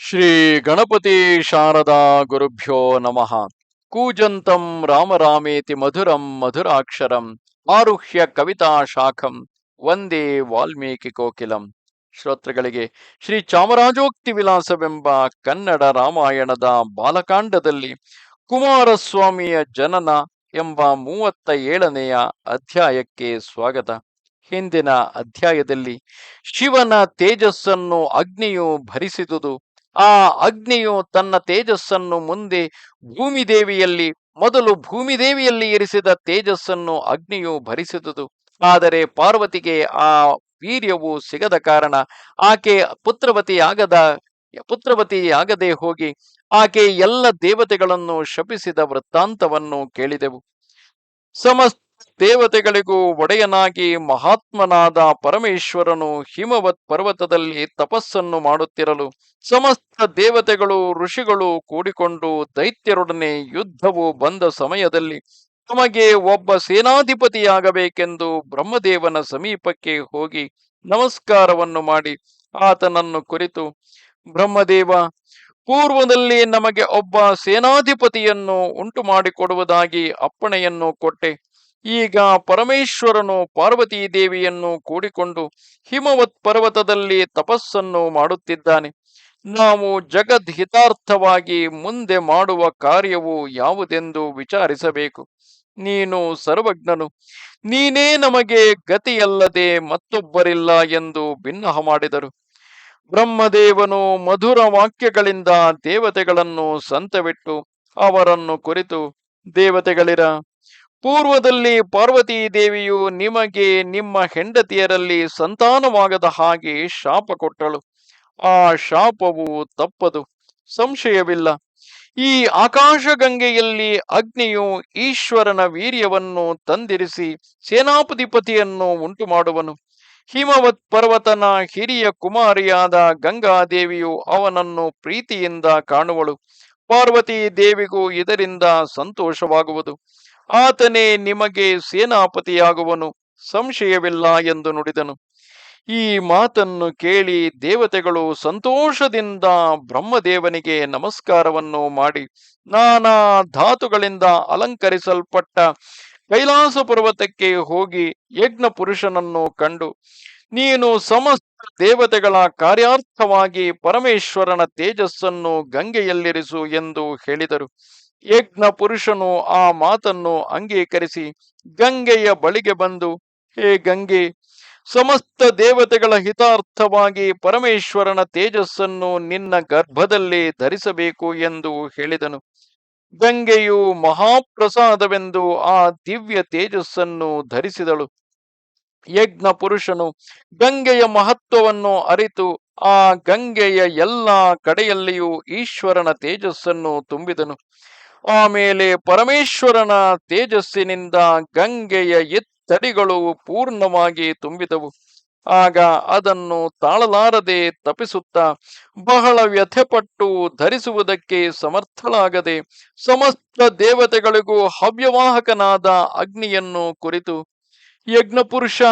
ಶ್ರೀ ಗಣಪತಿ ಶಾರದಾ ಗುರುಭ್ಯೋ ನಮಃ. ಕೂಜಂತಂ ರಾಮರಾಮೇತಿ ಮಧುರಂ ಮಧುರಾಕ್ಷರಂ ಆರುಹ್ಯ ಕವಿತಾ ಶಾಖಂ ವಂದೇ ವಾಲ್ಮೀಕಿ ಕೋಕಿಲಂ. ಶ್ರೋತೃಗಳಿಗೆ ಶ್ರೀ ಚಾಮರಾಜೋಕ್ತಿ ವಿಲಾಸವೆಂಬ ಕನ್ನಡ ರಾಮಾಯಣದ ಬಾಲಕಾಂಡದಲ್ಲಿ ಕುಮಾರಸ್ವಾಮಿಯ ಜನನ ಎಂಬ ಮೂವತ್ತ ಏಳನೆಯ ಅಧ್ಯಾಯಕ್ಕೆ ಸ್ವಾಗತ. ಹಿಂದಿನ ಅಧ್ಯಾಯದಲ್ಲಿ ಶಿವನ ತೇಜಸ್ಸನ್ನು ಅಗ್ನಿಯು ಭರಿಸಿದುದು ಆ ಅಗ್ನಿಯು ತನ್ನ ತೇಜಸ್ಸನ್ನು ಮುಂದೆ ಭೂಮಿದೇವಿಯಲ್ಲಿ, ಮೊದಲು ಭೂಮಿದೇವಿಯಲ್ಲಿ ಇರಿಸಿದ ತೇಜಸ್ಸನ್ನು ಅಗ್ನಿಯು ಭರಿಸಿದುದು. ಆದರೆ ಪಾರ್ವತಿಗೆ ಆ ವೀರ್ಯವು ಸಿಗದ ಕಾರಣ ಆಕೆ ಪುತ್ರವತಿಯಾಗದ, ಪುತ್ರವತಿಯಾಗದೆ ಹೋಗಿ ಆಕೆ ಎಲ್ಲ ದೇವತೆಗಳನ್ನು ಶಪಿಸಿದ ವೃತ್ತಾಂತವನ್ನು ಕೇಳಿದೆವು. ಸಮಸ್ತ ದೇವತೆಗಳಿಗೂ ಒಡೆಯನಾಗಿ ಮಹಾತ್ಮನಾದ ಪರಮೇಶ್ವರನು ಹಿಮವತ್ ಪರ್ವತದಲ್ಲಿ ತಪಸ್ಸನ್ನು ಮಾಡುತ್ತಿರಲು ಸಮಸ್ತ ದೇವತೆಗಳು, ಋಷಿಗಳು ಕೂಡಿಕೊಂಡು ದೈತ್ಯರೊಡನೆ ಯುದ್ಧವು ಬಂದ ಸಮಯದಲ್ಲಿ ತಮಗೆ ಒಬ್ಬ ಸೇನಾಧಿಪತಿಯಾಗಬೇಕೆಂದು ಬ್ರಹ್ಮದೇವನ ಸಮೀಪಕ್ಕೆ ಹೋಗಿ ನಮಸ್ಕಾರವನ್ನು ಮಾಡಿ ಆತನನ್ನು ಕುರಿತು, ಬ್ರಹ್ಮದೇವ, ಪೂರ್ವದಲ್ಲಿ ನಮಗೆ ಒಬ್ಬ ಸೇನಾಧಿಪತಿಯನ್ನು ಉಂಟು ಮಾಡಿಕೊಡುವುದಾಗಿ ಅಪ್ಪಣೆಯನ್ನು ಕೊಟ್ಟೆ. ಈಗ ಪರಮೇಶ್ವರನು ಪಾರ್ವತೀ ದೇವಿಯನ್ನು ಕೂಡಿಕೊಂಡು ಹಿಮವತ್ ಪರ್ವತದಲ್ಲಿ ತಪಸ್ಸನ್ನು ಮಾಡುತ್ತಿದ್ದಾನೆ. ನಾವು ಜಗದ್ ಹಿತಾರ್ಥವಾಗಿ ಮುಂದೆ ಮಾಡುವ ಕಾರ್ಯವು ಯಾವುದೆಂದು ವಿಚಾರಿಸಬೇಕು. ನೀನು ಸರ್ವಜ್ಞನು. ನೀನೇ ನಮಗೆ ಗತಿಯಲ್ಲದೆ ಮತ್ತೊಬ್ಬರಿಲ್ಲ ಎಂದು ಭಿನ್ನಹ ಮಾಡಿದರು. ಬ್ರಹ್ಮದೇವನು ಮಧುರ ವಾಕ್ಯಗಳಿಂದ ದೇವತೆಗಳನ್ನು ಸಂತವಿಟ್ಟು ಅವರನ್ನು ಕುರಿತು, ದೇವತೆಗಳಿರ ಪೂರ್ವದಲ್ಲಿ ಪಾರ್ವತೀ ದೇವಿಯು ನಿಮಗೆ ನಿಮ್ಮ ಹೆಂಡತಿಯರಲ್ಲಿ ಸಂತಾನವಾಗದ ಹಾಗೆ ಶಾಪ ಕೊಟ್ಟಳು. ಆ ಶಾಪವು ತಪ್ಪದು. ಸಂಶಯವಿಲ್ಲ. ಈ ಆಕಾಶಗಂಗೆಯಲ್ಲಿ ಅಗ್ನಿಯು ಈಶ್ವರನ ವೀರ್ಯವನ್ನು ತಂದಿರಿಸಿ ಸೇನಾಪತಿಪತಿಯನ್ನು ಉಂಟು ಮಾಡುವನು ಹಿಮವತ್ ಪರ್ವತನ ಹಿರಿಯ ಕುಮಾರಿಯಾದ ಗಂಗಾದೇವಿಯು ಅವನನ್ನು ಪ್ರೀತಿಯಿಂದ ಕಾಣುವಳು. ಪಾರ್ವತಿ ದೇವಿಗೂ ಇದರಿಂದ ಸಂತೋಷವಾಗುವುದು. ಆತನೇ ನಿಮಗೆ ಸೇನಾಪತಿಯಾಗುವನು, ಸಂಶಯವಿಲ್ಲ ಎಂದು ನುಡಿದನು. ಈ ಮಾತನ್ನು ಕೇಳಿ ದೇವತೆಗಳು ಸಂತೋಷದಿಂದ ಬ್ರಹ್ಮದೇವನಿಗೆ ನಮಸ್ಕಾರವನ್ನು ಮಾಡಿ ನಾನಾ ಧಾತುಗಳಿಂದ ಅಲಂಕರಿಸಲ್ಪಟ್ಟ ಕೈಲಾಸ ಪರ್ವತಕ್ಕೆ ಹೋಗಿ ಯಜ್ಞ ಪುರುಷನನ್ನು ಕಂಡು, ನೀನು ಸಮಸ್ತ ದೇವತೆಗಳ ಕಾರ್ಯಾರ್ಥವಾಗಿ ಪರಮೇಶ್ವರನ ತೇಜಸ್ಸನ್ನು ಗಂಗೆಯಲ್ಲಿರಿಸು ಎಂದು ಹೇಳಿದರು. ಯಜ್ಞ ಪುರುಷನು ಆ ಮಾತನ್ನು ಅಂಗೀಕರಿಸಿ ಗಂಗೆಯ ಬಳಿಗೆ ಬಂದು, ಹೇ ಗಂಗೆ, ಸಮಸ್ತ ದೇವತೆಗಳ ಹಿತಾರ್ಥವಾಗಿ ಪರಮೇಶ್ವರನ ತೇಜಸ್ಸನ್ನು ನಿನ್ನ ಗರ್ಭದಲ್ಲಿ ಧರಿಸಬೇಕು ಎಂದು ಹೇಳಿದನು. ಗಂಗೆಯು ಮಹಾಪ್ರಸಾದವೆಂದು ಆ ದಿವ್ಯ ತೇಜಸ್ಸನ್ನು ಧರಿಸಿದಳು. ಯಜ್ಞ ಪುರುಷನು ಗಂಗೆಯ ಮಹತ್ವವನ್ನು ಅರಿತು ಆ ಗಂಗೆಯ ಎಲ್ಲ ಕಡೆಯಲ್ಲಿಯೂ ಈಶ್ವರನ ತೇಜಸ್ಸನ್ನು ತುಂಬಿದನು. ಆಮೇಲೆ ಪರಮೇಶ್ವರನ ತೇಜಸ್ಸಿನಿಂದ ಗಂಗೆಯ ಎತ್ತಡಿಗಳು ಪೂರ್ಣವಾಗಿ ತುಂಬಿದವು. ಆಗ ಅದನ್ನು ತಾಳಲಾರದೆ ತಪಿಸುತ್ತಾ ಬಹಳ ವ್ಯಥೆಪಟ್ಟು ಧರಿಸುವುದಕ್ಕೆ ಸಮರ್ಥಳಾಗದೆ ಸಮಸ್ತ ದೇವತೆಗಳಿಗೂ ಹವ್ಯವಾಹಕನಾದ ಅಗ್ನಿಯನ್ನು ಕುರಿತು. ಯಜ್ಞಪುರುಷ,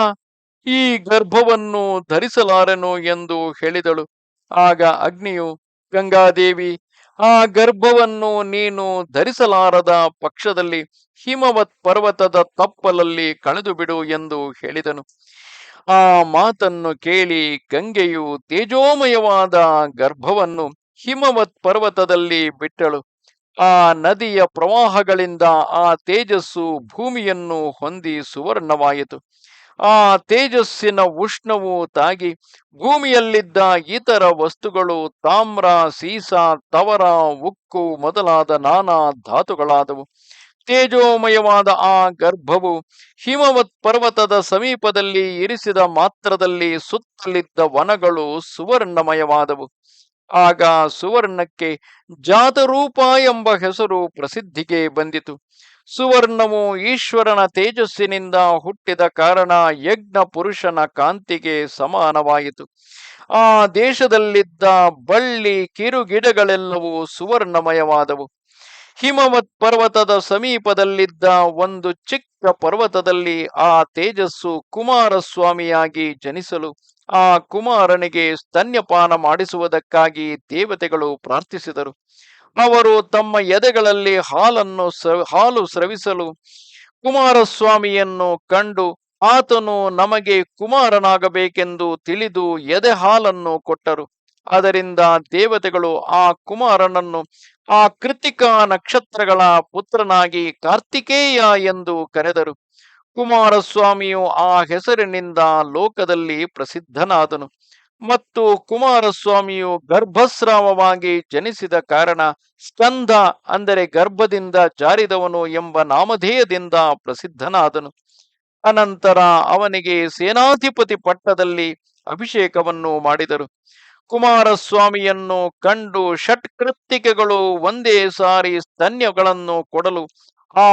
ಈ ಗರ್ಭವನ್ನು ಧರಿಸಲಾರೆನು ಎಂದು ಹೇಳಿದಳು. ಆಗ ಅಗ್ನಿಯು, ಗಂಗಾದೇವಿ ಆ ಗರ್ಭವನ್ನು ನೀನು ಧರಿಸಲಾರದ ಪಕ್ಷದಲ್ಲಿ ಹಿಮವತ್ ಪರ್ವತದ ತಪ್ಪಲಲ್ಲಿ ಕಳೆದು ಬಿಡು ಎಂದು ಹೇಳಿದನು. ಆ ಮಾತನ್ನು ಕೇಳಿ ಗಂಗೆಯು ತೇಜೋಮಯವಾದ ಗರ್ಭವನ್ನು ಹಿಮವತ್ ಪರ್ವತದಲ್ಲಿ ಬಿಟ್ಟಳು. ಆ ನದಿಯ ಪ್ರವಾಹಗಳಿಂದ ಆ ತೇಜಸ್ಸು ಭೂಮಿಯನ್ನು ಹೊಂದಿ ಸುವರ್ಣವಾಯಿತು. ಆ ತೇಜಸ್ಸಿನ ಉಷ್ಣವು ತಾಗಿ ಭೂಮಿಯಲ್ಲಿದ್ದ ಇತರ ವಸ್ತುಗಳು ತಾಮ್ರ, ಸೀಸ, ತವರ, ಉಕ್ಕು ಮೊದಲಾದ ನಾನಾ ಧಾತುಗಳಾದವು. ತೇಜೋಮಯವಾದ ಆ ಗರ್ಭವು ಹಿಮವತ್ ಪರ್ವತದ ಸಮೀಪದಲ್ಲಿ ಇರಿಸಿದ ಮಾತ್ರದಲ್ಲಿ ಸುತ್ತಲಿದ್ದ ವನಗಳು ಸುವರ್ಣಮಯವಾದವು. ಆಗ ಸುವರ್ಣಕ್ಕೆ ಜಾತರೂಪ ಎಂಬ ಹೆಸರು ಪ್ರಸಿದ್ಧಿಗೆ ಬಂದಿತು. ಸುವರ್ಣವು ಈಶ್ವರನ ತೇಜಸ್ಸಿನಿಂದ ಹುಟ್ಟಿದ ಕಾರಣ ಯಜ್ಞ ಪುರುಷನ ಕಾಂತಿಗೆ ಸಮಾನವಾಯಿತು. ಆ ದೇಶದಲ್ಲಿದ್ದ ಬಳ್ಳಿ, ಕಿರುಗಿಡಗಳೆಲ್ಲವೂ ಸುವರ್ಣಮಯವಾದವು. ಹಿಮವತ್ ಪರ್ವತದ ಸಮೀಪದಲ್ಲಿದ್ದ ಒಂದು ಚಿಕ್ಕ ಪರ್ವತದಲ್ಲಿ ಆ ತೇಜಸ್ಸು ಕುಮಾರಸ್ವಾಮಿಯಾಗಿ ಜನಿಸಲು, ಆ ಕುಮಾರನಿಗೆ ಸ್ತನ್ಯಪಾನ ಮಾಡಿಸುವುದಕ್ಕಾಗಿ ದೇವತೆಗಳು ಪ್ರಾರ್ಥಿಸಿದರು. ಅವರು ತಮ್ಮ ಎದೆಗಳಲ್ಲಿ ಹಾಲನ್ನು ಹಾಲು ಸ್ರವಿಸಲು ಕುಮಾರಸ್ವಾಮಿಯನ್ನು ಕಂಡು, ಆತನು ನಮಗೆ ಕುಮಾರನಾಗಬೇಕೆಂದು ತಿಳಿದು ಎದೆ ಹಾಲನ್ನು ಕೊಟ್ಟರು. ಅದರಿಂದ ದೇವತೆಗಳು ಆ ಕುಮಾರನನ್ನು, ಆ ಕೃತಿಕಾ ನಕ್ಷತ್ರಗಳ ಪುತ್ರನಾಗಿ ಕಾರ್ತಿಕೇಯ ಎಂದು ಕರೆದರು. ಕುಮಾರಸ್ವಾಮಿಯು ಆ ಹೆಸರಿನಿಂದ ಲೋಕದಲ್ಲಿ ಪ್ರಸಿದ್ಧನಾದನು. ಮತ್ತು ಕುಮಾರಸ್ವಾಮಿಯು ಗರ್ಭಸ್ರಾವವಾಗಿ ಜನಿಸಿದ ಕಾರಣ ಸ್ಕಂದ ಅಂದರೆ ಗರ್ಭದಿಂದ ಜಾರಿದವನು ಎಂಬ ನಾಮಧೇಯದಿಂದ ಪ್ರಸಿದ್ಧನಾದನು. ಅನಂತರ ಅವನಿಗೆ ಸೇನಾಧಿಪತಿ ಪಟ್ಟದಲ್ಲಿ ಅಭಿಷೇಕವನ್ನು ಮಾಡಿದರು. ಕುಮಾರಸ್ವಾಮಿಯನ್ನು ಕಂಡು ಷಟ್ಕೃತ್ತಿಕೆಗಳು ಒಂದೇ ಸಾರಿ ಸ್ತನ್ಯಗಳನ್ನು ಕೊಡಲು ಆ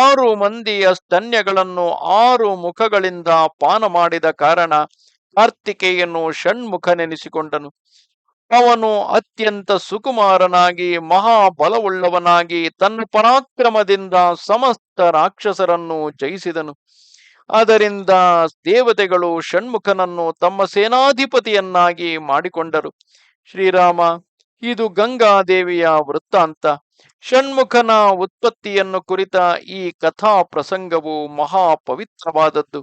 ಆರು ಮಂದಿಯ ಸ್ತನ್ಯಗಳನ್ನು ಆರು ಮುಖಗಳಿಂದ ಪಾನ ಮಾಡಿದ ಕಾರಣ ಕಾರ್ತಿಕೇಯನು ಷಣ್ಮುಖನೆನಿಸಿಕೊಂಡನು. ಅವನು ಅತ್ಯಂತ ಸುಕುಮಾರನಾಗಿ, ಮಹಾಬಲವುಳ್ಳವನಾಗಿ, ತನ್ನ ಪರಾಕ್ರಮದಿಂದ ಸಮಸ್ತ ರಾಕ್ಷಸರನ್ನು ಜಯಿಸಿದನು. ಅದರಿಂದ ದೇವತೆಗಳು ಷಣ್ಮುಖನನ್ನು ತಮ್ಮ ಸೇನಾಧಿಪತಿಯನ್ನಾಗಿ ಮಾಡಿಕೊಂಡರು. ಶ್ರೀರಾಮ, ಇದು ಗಂಗಾದೇವಿಯ ವೃತ್ತಾಂತ. ಷಣ್ಮುಖನ ಉತ್ಪತ್ತಿಯನ್ನು ಕುರಿತ ಈ ಕಥಾ ಪ್ರಸಂಗವು ಮಹಾ ಪವಿತ್ರವಾದದ್ದು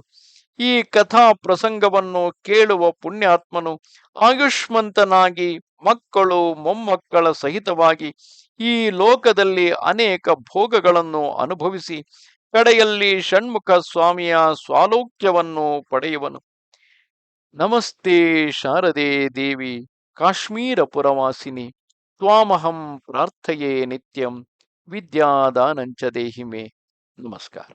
ಈ ಕಥಾ ಪ್ರಸಂಗವನ್ನು ಕೇಳುವ ಪುಣ್ಯಾತ್ಮನು ಆಯುಷ್ಮಂತನಾಗಿ ಮಕ್ಕಳು ಮೊಮ್ಮಕ್ಕಳ ಸಹಿತವಾಗಿ ಈ ಲೋಕದಲ್ಲಿ ಅನೇಕ ಭೋಗಗಳನ್ನು ಅನುಭವಿಸಿ ಕಡೆಯಲ್ಲಿ ಷಣ್ಮುಖ ಸ್ವಾಮಿಯ ಸ್ವಾಲೋಕ್ಯವನ್ನು ಪಡೆಯುವನು. ನಮಸ್ತೆ ಶಾರದೆ ದೇವಿ ಕಾಶ್ಮೀರ ಪುರವಾಸಿನಿ ತ್ವಾಮಹಂ ಪ್ರಾರ್ಥೆಯೇ ನಿತ್ಯಂ, ವಿದ್ಯಾದಾನಂಚ ದೇಹಿಮೆ. ನಮಸ್ಕಾರ.